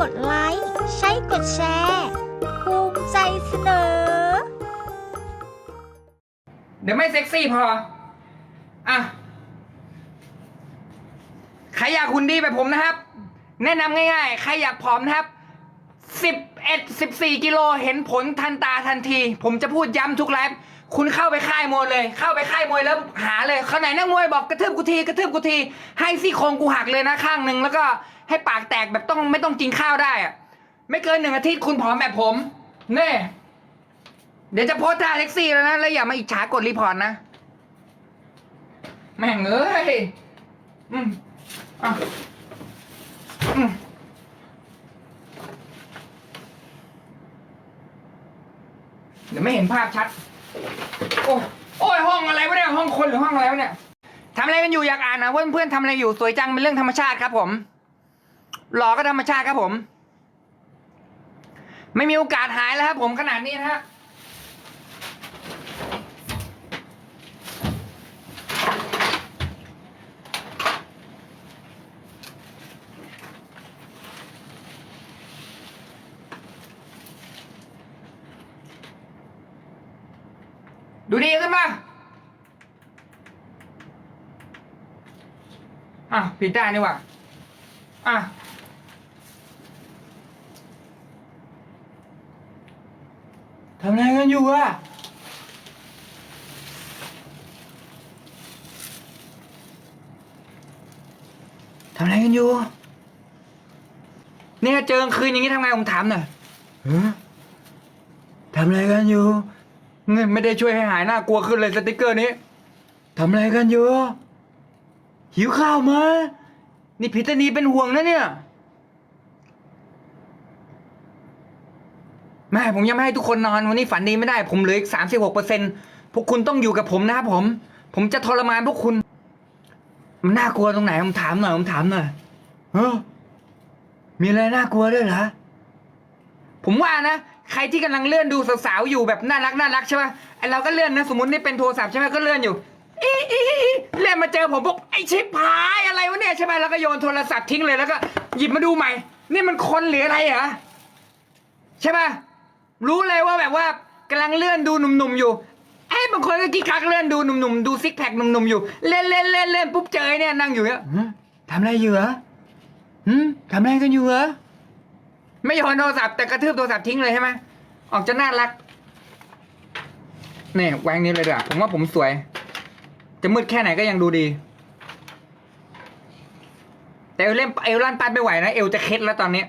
กดแชร์ภูมิใจเสนอ เดี๋ยวไม่เซ็กซี่พอ อะ ใครอยากหุ่นดีแบบผมนะครับ แนะนำง่ายๆ ใครอยากผอมนะครับ สิบเอ็ดสิบสี่กิโลเห็นผลทันตาทันที ผมจะพูดย้ำทุกไลฟ์คุณเข้าไปค่ายมวยเลย เข้าไปค่ายมวยแล้วหาเลยเขาไหนนักมวยบอกกระทืบกูทีกระทืบกูทีให้ซี่โครงกูหักเลยนะข้างหนึ่งแล้วก็ให้ปากแตกแบบต้องไม่ต้องกินข้าวได้อะไม่เกินหนึ่งอาทิตย์คุณผอมแบบผมเน่เดี๋ยวจะโพสท่าแท็กซี่แล้วนะแล้วอย่ามาอิจฉากดรีพอร์ตนะ แม่งเอ้ยอืมอะ เดี๋ยวไม่เห็นภาพชัด โอ้โอ้ยห้องอะไรวะเนี่ยห้องคนหรือห้องอะไรวะเนี่ยทำอะไรกันอยู่อยากอ่านนะเพื่อนเพื่อนทำอะไรอยู่สวยจังเป็นเรื่องธรรมชาติครับ ผมหล่อก็ธรรมชาติครับผม ไม่มีโอกาสหายแล้วครับผมขนาดนี้นะฮะ ดูดีขึ้นมาอะผิดได้นี่หว่าอะทำอะไรกันอยู่อะทำอะไรกันอยู่ เนี่ยเจอกลางคืนอย่างนี้ทำไงผมถามหน่อยฮะทำอะไรกันอยู่เงิน ไม่ได้ช่วยให้หายหน้ากลัวขึ้นเลยสติกเกอร์นี้ทำอะไรกันอยู่หิวข้าวไหมนี่พิตนีเป็นห่วงนะเนี่ย แม่ผมยังไม่ให้ทุกคนนอนวันนี้ฝันดีไม่ได้ผมเหลืออีกสามสิบหกเปอร์เซ็นพวกคุณต้องอยู่กับผมนะครับผม ผมจะทรมานพวกคุณ มันน่ากลัวตรงไหนผมถามหน่อยผมถามหน่อยเออมีอะไรน่ากลัวด้วยเหรอผมว่านะ ใครที่กำลังเลื่อนดูสาวๆอยู่แบบน่ารักน่ารักใช่ป่ะไอเราก็เลื่อนนะสมมตินี่เป็นโทรศัพท์ใช่ไหมก็เลื่อนอยู่อีอีอีเลื่อนมาเจอผมปุ๊บไอชิบหายอะไรวะเนี่ยใช่ไหมแล้วก็โยนโทรศัพท์ทิ้งเลยแล้วก็หยิบมาดูใหม่ นี่มันคนหรืออะไรเหรอใช่ป่ะรู้เลยว่าแบบว่ากำลังเลื่อนดูหนุ่มๆอยู่ไอ้บางคนก็กิ๊กคักเลื่อนดูหนุ่มๆดูซิกแพคหนุ่มๆอยู่ เล่นเล่นเล่นเล่นปุ๊บเจอเนี่ยนั่งอยู่เนี่ยทำอะไรอยู่เหรอทำอะไรกันอยู่เหรอ ไม่โยนโทรศัพท์แต่กระทืบโทรศัพท์ทิ้งเลยใช่ไหมออกจะน่ารักนี่แหวงนี้เลยเด้อผมว่าผมสวย จะมืดแค่ไหนก็ยังดูดี แต่เอลเล่นเอลลันปัดไม่ไหวนะ เอลจะเคล็ดแล้วตอนนี้